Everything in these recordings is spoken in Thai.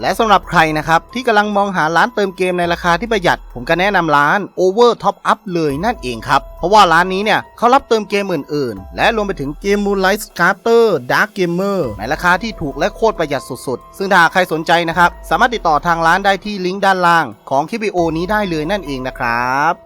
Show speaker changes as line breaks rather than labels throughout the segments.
และสำหรับใครนะครับ ที่กำลังมองหาร้านเติมเกมในราคาที่ประหยัด ผมก็แนะนำร้าน Over Top Up เลยนั่นเองครับ เพราะว่าร้านนี้เนี่ยเขารับเติมเกมอื่น ๆ และรวมไปถึงเกม Moonlight Scatter Dark Gamer ในราคาที่ถูกและโคตรประหยัดสุด ๆ ซึ่งถ้าใครสนใจนะครับ สามารถติดต่อทางร้านได้ที่ลิงก์ด้านล่างของคลิปวิดีโอนี้ได้เลยนั่นเองนะครับ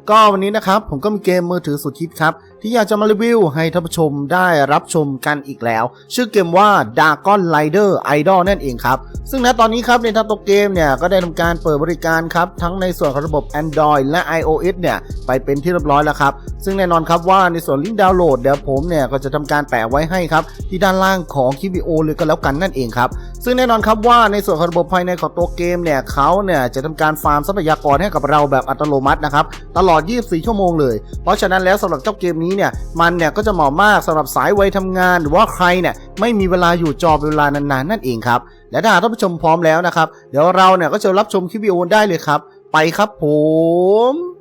ก็วันนี้นะครับผมก็มีเกมมือถือสุดฮิตครับ ที่อยากจะมารีวิวให้ท่านผู้ชมได้รับชมกันอีกแล้ว ชื่อเกมว่า Dragon Rider Idol นั่นเองครับ ซึ่งณตอนนี้ครับในทางตัวเกมเนี่ย ก็ได้ทำการเปิดบริการครับ ทั้งในส่วนของระบบ Android และ iOS เนี่ย ไปเป็นที่เรียบร้อยแล้วครับ ซึ่งแน่นอนครับว่าในส่วนลิงก์ดาวน์โหลดเดี๋ยวผมเนี่ย ก็จะทำการแปะไว้ให้ครับ ที่ด้านล่างของคลิปวิดีโอเลยก็แล้วกันนั่นเองครับซึ่งแน่นอนครับว่าในส่วนของระบบภายในของตัวเกมเนี่ยเขาเนี่ยจะทำการฟาร์มทรัพยากรให้กับเราแบบอัตโนมัตินะครับตลอดอด 24 ชั่วโมงเลย เพราะฉะนั้นแล้วสำหรับเจ้าเกมนี้เนี่ยมันเนี่ยก็จะเหมาะมากสำหรับสายวัยทำงาน หรือว่าใครเนี่ยไม่มีเวลาอยู่จอเวลานานๆนั่นเองครับและถ้าท่านผู้ชมพร้อมแล้วนะครับ เดี๋ยวเราเนี่ยก็จะรับชมคลิปวิดีโอได้เลยครับ ไปครับผม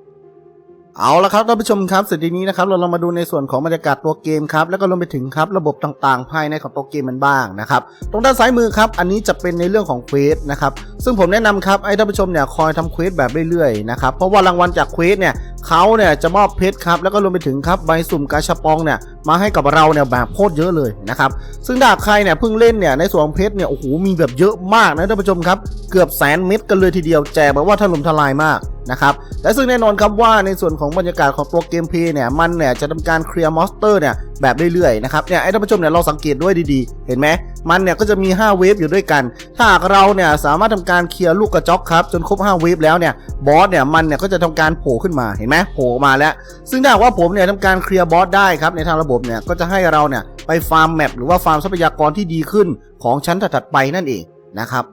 เอาละครับท่านผู้ชมครับสร็จทีนี้นะครับเราลองมาดูในส่วนของบรรยากาศตัวเกมครับแล้วก็รวมไปถึงครับระบบต่างๆ ภายในของตัวเกมมันบ้างนะครับตรงด้านซ้ายมือครับอันนี้จะเป็นในเรื่องของเควสนะครับซึ่งผมแนะนำครับให้ท่านผู้ชมเนี่ยคอยทำเควสแบบเรื่อยๆนะครับเพราะว่ารางวัลจากเควสเนี่ยเขาเนี่ยจะมอบเพชรครับแล้วก็รวมไปถึงครับใบสุ่มกาชาปองเนี่ยมาให้กับเราเนี่ยแบบโคตรเยอะเลยนะครับซึ่งถ้าใครเนี่ยเพิ่งเล่นเนี่ยในส่วนของเพชรเนี่ยโอ้โหมีแบบเยอะมากนะท่านผู้ชมครับเกือบแสนเม็ดกันเลยทีเดียวแจกแบบว่าถล่มทลายมาก นะครับและซึ่งแน่นอนครับว่าในส่วนของบรรยากาศของตัวเกมเพลย์เนี่ยมันเนี่ยจะทำการเคลียร์มอนสเตอร์เนี่ยแบบเรื่อยๆนะครับเนี่ยไอ้ท่านผู้ชมเนี่ยเราสังเกตด้วยดีๆ เห็นไหมมันเนี่ยก็จะมี 5 เวฟอยู่ด้วยกัน ถ้าหากเราเนี่ยสามารถทำการเคลียร์ลูกกระจอกครับจนครบ 5 เวฟแล้วเนี่ยบอสเนี่ยมันเนี่ยก็จะทำการโผล่ขึ้นมาเห็นไหมโผล่มาแล้ว ซึ่งถ้าว่าผมเนี่ยทำการเคลียร์บอสได้ครับในทางระบบเนี่ยก็จะให้เราเนี่ยไปฟาร์มแมปหรือว่าฟาร์มทรัพยากรที่ดีขึ้นของชั้นถัดๆไปนั่นเองนะครับ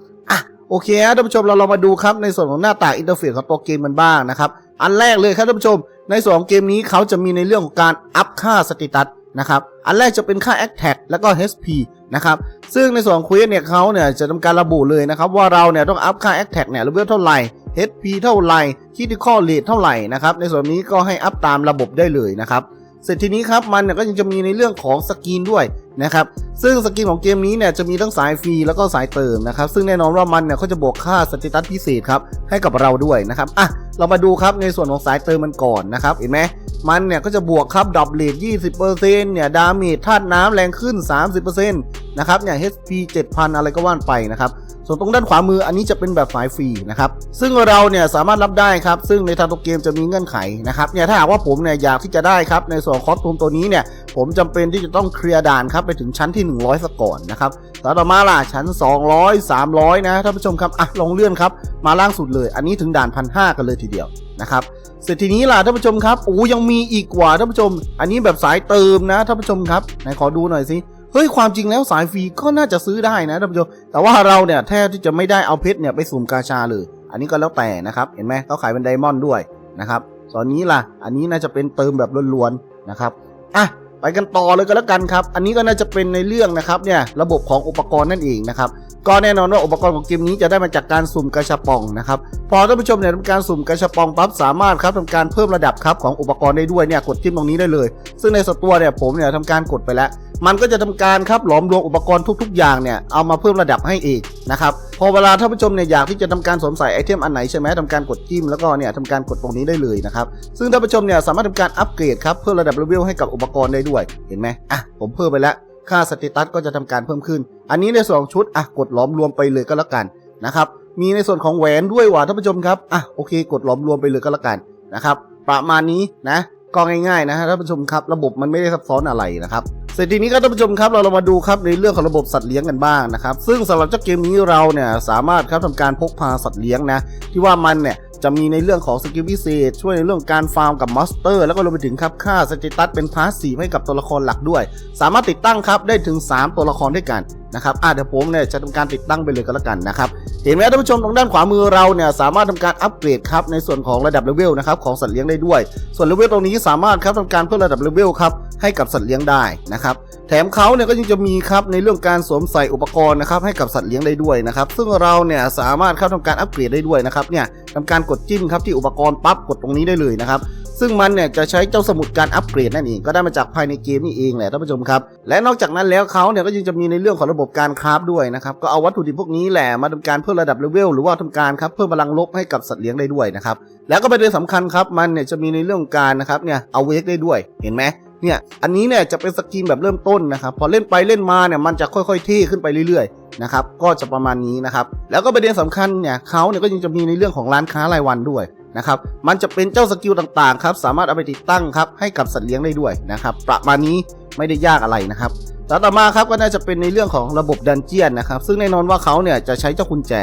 โอเคครับท่านผู้ชมเราลองมาดูครับในส่วนของหน้าต่างอินเทอร์เฟซของตัวเกมมันบ้างนะครับอันแรกเลยครับท่านผู้ชม ในส่วนของเกมนี้เขาจะมีในเรื่องของการอัพค่าสเตตัสนะครับอันแรกจะเป็นค่า a t t a c แล้วก็ HP นะครับซึ่งในส่วนของเควสเนี่ยเขาเนี่ยจะทำการระบุเลยนะครับว่าเราเนี่ยต้องอัพค่า a t t a c เนี่ยเลเวลเท่าไหร่ HP เท่าไหร่ Critical Rate เท่าไหร่นะครับในส่วนนี้ก็ให้อัพตามระบบได้เลยนะครับเสร็จทีนี้ครับมันเนี่ยก็ยังจะมีในเรื่องของสกินด้วย นะครับซึ่งสกินของเกมนี้เนี่ยจะมีทั้งสายฟรีแล้วก็สายเติมนะครับซึ่งแน่นอนว่ามันเนี่ยก็จะบวกค่าสเตตัสพิเศษครับให้กับเราด้วยนะครับอะเรามาดูครับในส่วนของสายเติมมันก่อนนะครับเห็นไหมมันเนี่ยก็จะบวกครับดรอปเลท20%เนี่ยดาเมจธาตุน้ำแรงขึ้น 30%นะครับเนี่ย HP 7,000 อะไรก็ว่านไปนะครับ ส่วนตรงด้านขวามืออันนี้จะเป็นแบบสายฟรีนะครับ ซึ่งเราเนี่ยสามารถรับได้ครับ ซึ่งในทางตัวเกมจะมีเงื่อนไขนะครับเนี่ยถ้าหากว่าผมเนี่ยอยากที่จะได้ครับในส่วนคอสตูมตัวนี้เนี่ยผมจำเป็นที่จะต้องเคลียร์ด่านครับไปถึงชั้นที่ 100สักก่อนนะครับแล้วต่อมาล่ะชั้น 200 300 นะท่านผู้ชมครับอะลองเลื่อนครับมาล่างสุดเลย อันนี้ถึงด่านพันห้ากันเลยทีเดียวนะครับเสร็จทีนี้ล่ะท่านผู้ชมครับโอ้ยังมีอีกกว่าท่านผู้ชม อันนี้แบบสายเติมนะท่านผู้ชมครับไหนขอดูหน่อยสิ เฮ้ยความจริงแล้วสายฟรีก็น่าจะซื้อได้นะท่านผู้ชมแต่ว่าเราเนี่ยแทบที่จะไม่ได้เอาเพชรเนี่ยไปสุ่มกาชาเลย อันนี้ก็แล้วแต่นะครับเห็นไหมเขาขายเป็นไดมอนด์ด้วยนะครับตอนนี้ล่ะ อันนี้น่าจะเป็นเติมแบบล้วนๆนะครับอะไปกันต่อเลยก็แล้วกันครับ อันนี้ก็น่าจะเป็นในเรื่องนะครับเนี่ยระบบของอุปกรณ์นั่นเองนะครับ ก็แน่นอนว่าอุปกรณ์ของเกมนี้จะได้มาจากการสุ่มกระชับปองนะครับ พอท่านผู้ชมเนี่ยทำการสุ่มกระชับปองปั๊บสามารถครับทำการเพิ่มระดับครับของอุปกรณ์ได้ด้วยเนี่ยกดจิ้มตรงนี้ได้เลย ซึ่งในสตัวเนี่ยผมเนี่ยทำการกดไปแล้ว มันก็จะทำการครับหลอมรวมอุปกรณ์ทุก ๆ อย่างเนี่ยเอามาเพิ่มระดับให้เองนะครับพอเวลาท่านผู้ชมเนี่ยอยากที่จะทำการสวมใส่ไอเทมอันไหนใช่ไหมทำการกดจิ้มแล้วก็เนี่ยทำการกดตรงนี้ได้เลยนะครับซึ่งท่านผู้ชมเนี่ยสามารถทำการอัปเกรดครับเพิ่มระดับเลเวลให้กับอุปกรณ์ได้ด้วยเห็นไหมอะผมเพิ่มไปแล้วค่าสเตตัสก็จะทำการเพิ่มขึ้น อันนี้ในส่วนของชุดอะกดหลอมรวมไปเลยก็แล้วกันนะครับมีในส่วนของแหวนด้วยว่ะท่านผู้ชมครับอะโอเค กดหลอมรวมไปเลยก็แล้วกันนะครับประมาณนี้นะก็ง่ายๆนะฮะท่านผู้ชมครับ ระบบมันไม่ได้ซับซ้อนอะไรนะครับ สร็จทีนี้ก็ท่านผู้ชมครับเราเรามาดูครับในเรื่องของระบบสัตว์เลี้ยงกันบ้างนะครับ ซึ่งสำหรับเจ้าเกมนี้เราเนี่ยสามารถครับทำการพกพาสัตว์เลี้ยงนะที่ว่ามันเนี่ยจะมีในเรื่องของสกิลพิเศษ ช่วยในเรื่องการฟาร์มกับมอสเตอร์ แล้วก็รวมไปถึงครับค่าสเตตัสเป็นพาสซีฟให้กับตัวละครหลักด้วย สามารถติดตั้งครับได้ถึง 3 ตัวละครด้วยกันนะครับอะเดี๋ยวผมเนี่ยจะทำการติดตั้งไปเลยก็แล้วกันนะครับ เห็นไหมท่านผู้ชมตรงด้านขวามือเราเนี่ยสามารถทำการอัปเกรดครับในส่วนของระดับเลเวลนะครับของสัตว์เลี้ยงได้ด้วย ส่วนเลเวลตรงนี้สามารถครับทำการเพิ่มระดับเลเวลครับ ให้กับสัตว์เลี้ยงได้นะครับ แถมเขาเนี่ยก็ยังจะมีครับในเรื่องการสวมใส่อุปกรณ์นะครับให้กับสัตว์เลี้ยงได้ด้วยนะครับซึ่งเราเนี่ยสามารถเข้าทำการอัปเกรดได้ด้วยนะครับเนี่ยทำการกดจิ้มครับที่อุปกรณ์ปั๊บกดตรงนี้ได้เลยนะครับซึ่งมันเนี่ยจะใช้เจ้าสมุดการอัปเกรดนั่นเองก็ได้มาจากภายในเกมนี่เองแหละท่านผู้ชมครับ และนอกจากนั้นแล้วเขาเนี่ยก็ยังจะมีในเรื่องของระบบการคราฟด้วยนะครับก็เอาวัตถุดิบพวกนี้แหละมาทำการเพิ่มระดับเลเวลหรือว่าทำการครับเพิ่มพลังลบให้กับสัตว์เลี้ยงได้ด้วยนะครับแล้วก็ประเด็นสำคัญครับมันเนี่ยจะมีในเรื่องการนะครับเนี่ยเอาเวกได้ด้วยเห็นไหม เนี่ยอันนี้เนี่ยจะเป็นสกินแบบเริ่มต้นนะครับพอเล่นไปเล่นมาเนี่ยมันจะค่อยๆเท่ขึ้นไปเรื่อยๆนะครับก็จะประมาณนี้นะครับแล้วก็ประเด็นสำคัญเนี่ยเขาเนี่ยก็ยังจะมีในเรื่องของร้านค้ารายวันด้วยนะครับมันจะเป็นเจ้าสกิลต่างๆครับสามารถเอาไปติดตั้งครับให้กับสัตว์เลี้ยงได้ด้วยนะครับประมาณนี้ไม่ได้ยากอะไรนะครับแล้วต่อมาครับก็น่าจะเป็นในเรื่องของระบบดันเจียนนะครับซึ่งแน่นอนว่าเขาเนี่ยจะใช้เจ้ากุญแจ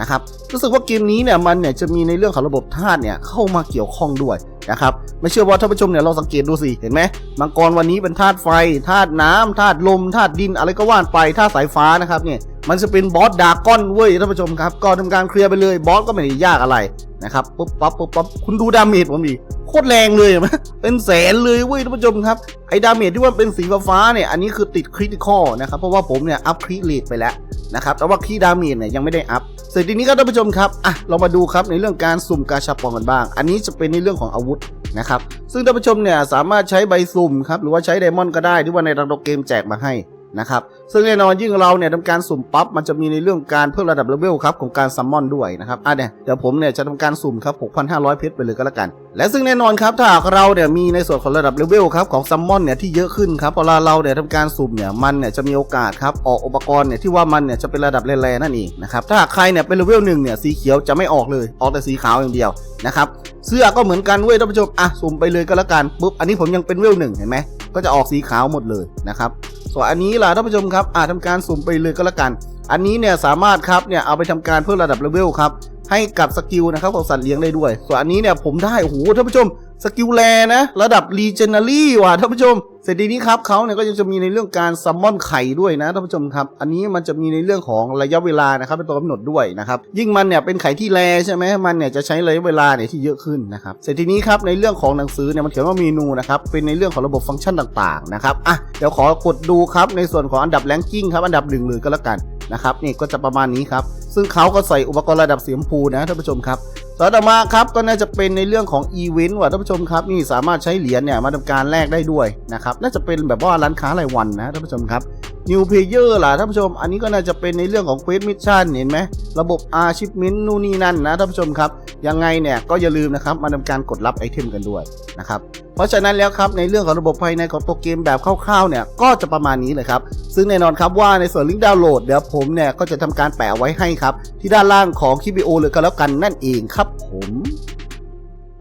นะครับรู้สึกว่าเกมนี้เนี่ยมันเนี่ยจะมีในเรื่องของระบบธาตุเนี่ยเข้ามาเกี่ยวข้องด้วย นะครับไม่เชื่อว่าท่านผู้ชมเนี่ยลองสังเกตดูสิเห็นไหมมังกรวันนี้เป็นธาตุไฟธาตุน้ำธาตุลมธาตุดินอะไรก็ว่านไปธาตุสายฟ้านะครับเนี่ย มันจะเป็นบอสดากอนเว้ยท่านผู้ชมครับก็ทำการเคลียร์ไปเลยบอสก็ไม่ได้ยากอะไรนะครับปุ๊บปั๊บปุ๊บปั๊บคุณดูดาเมจผมดิโคตรแรงเลยเห็นไหมเป็นแสนเลยเว้ยท่านผู้ชมครับไอ้ดาเมจที่ว่าเป็นสีฟ้าเนี่ยอันนี้คือติดคริติคอลนะครับเพราะว่าผมเนี่ยอัพคริเลทไปแล้วนะครับแต่ว่าคีดาเมจเนี่ยยังไม่ได้อัพเสร็จทีนี้ก็ท่านผู้ชมครับอะเรามาดูครับในเรื่องการสุ่มกาชาปองกันบ้าง อันนี้จะเป็นในเรื่องของอาวุธนะครับซึ่งท่านผู้ชมเนี่ยสามารถใช้ใบสุ่มครับหรือว่าใช้ไดมอนด์ก็ได้ที่ว่าในระบบเกมแจกมาให้ นะครับซึ่งแน่นอนยิ่งเราเนี่ยทำการสุ่มปั๊บมันจะมีในเรื่องการเพิ่มระดับเลเวลครับของการซัมมอนด้วยนะครับอะเนี่ยเดี๋ยวผมเนี่ยจะทำการสุ่มครับ 6,500 เพชรไปเลยก็แล้วกัน และซึ่งแน่นอนครับถ้าหากเราเนี่ยมีในส่วนของระดับเลเวลครับของซัมมอนเนี่ยที่เยอะขึ้นครับพอเราเนี่ยทำการสุ่มเนี่ยมันเนี่ยจะมีโอกาสครับออกอุปกรณ์เนี่ยที่ว่ามันเนี่ยจะเป็นระดับแร่ๆนั่นเองนะครับถ้าหากใครเนี่ยเป็นเลเวลหนึ่งเนี่ยสีเขียวจะไม่ออกเลยออกแต่สีขาวอย่างเดียวนะครับเสื้อก็เหมือนกันเว้ยท่านผู้ชมอะสุ่มไปเลยก็แล้วกันปุ๊บอันนี้ผมยังเป็นเวลหนึ่งเห็นไหม ก็จะออกสีขาวหมดเลยนะครับส่วนอันนี้ล่ะท่านผู้ชมครับอาจทำการสุ่มไปเลยก็แล้วกัน อันนี้เนี่ยสามารถครับเนี่ยเอาไปทำการเพิ่มระดับเลเวลครับให้กับสกิลนะครับของสัตว์เลี้ยงได้ด้วย ส่วนอันนี้เนี่ยผมได้โอ้โหท่านผู้ชม สกิลแลนะ ระดับรีเจน a รี่ว่ะท่านผู้ชม เสร็จทีนี้ครับเขาเนี่ยก็ยังจะมีในเรื่องการซัมมอนไข่ด้วยนะท่านผู้ชมครับ อันนี้มันจะมีในเรื่องของระยะเวลานะครับเป็นตัวกำหนดด้วยนะครับยิ่งมันเนี่ยเป็นไข่ที่แลใช่ไหมมันเนี่ยจะใช้ระยะเวลาเนี่ยที่เยอะขึ้นนะครับเสร็จทีนี้ครับในเรื่องของหนังสือเนี่ยมันเขียนว่าเมนูนะครับเป็นในเรื่องของระบบฟังก์ชันต่างๆนะครับอะเดี๋ยวขอกดดูครับในส่วนของอันดับแรงกิ้งครับอันดับหนึ่งเลยก็แล้วกันนะครับนี่ก็จะประมาณนี้ครับซึ่งเขาก็ใส่อุปกรณ์ระดับสีชมพูนะท่านผู้ชมครับ ต่อมาครับก็น่าจะเป็นในเรื่องของอีเวนต์ว่ะท่านผู้ชมครับนี่สามารถใช้เหรียญเนี่ยมาทำการแลกได้ด้วยนะครับน่าจะเป็นแบบว่าร้านค้ารายวันนะท่านผู้ชมครับ New Player ล่ะท่านผู้ชม อันนี้ก็น่าจะเป็นในเรื่องของ Quest Mission เห็นไหมระบบ Achievement นู่นนี่นั่นนะท่านผู้ชมครับยังไงเนี่ยก็อย่าลืมนะครับมาทำการกดรับไอเทมกันด้วยนะครับ เพราะฉะนั้นแล้วครับในเรื่องของระบบภายในของตัวเกมแบบคร่าวๆเนี่ยก็จะประมาณนี้เลยครับ ซึ่งแน่นอนครับว่าในส่วนลิงก์ดาวน์โหลดเดี๋ยวผมเนี่ยก็จะทำการแปะไว้ให้ครับที่ด้านล่างของคลิปวิดีโอเลยก็แล้วกันนั่นเองครับผม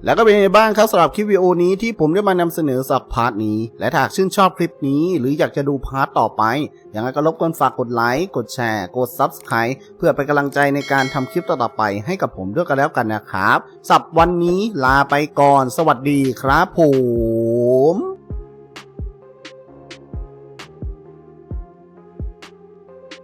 แล้วก็เป็นยังไงบ้างครับสำหรับคลิปวิดีโอนี้ที่ผมได้มานำเสนอสับพาร์ทนี้ และถ้าชื่นชอบคลิปนี้ หรืออยากจะดูพาร์ทต่อไป อย่างไรก็รบกวนฝากกดไลค์ กดแชร์ กด Subscribe เพื่อเป็นกำลังใจในการทำคลิปต่อๆไปให้กับผมด้วยกันแล้วกันนะครับ สับวันนี้ลาไปก่อน สวัสดีครับผม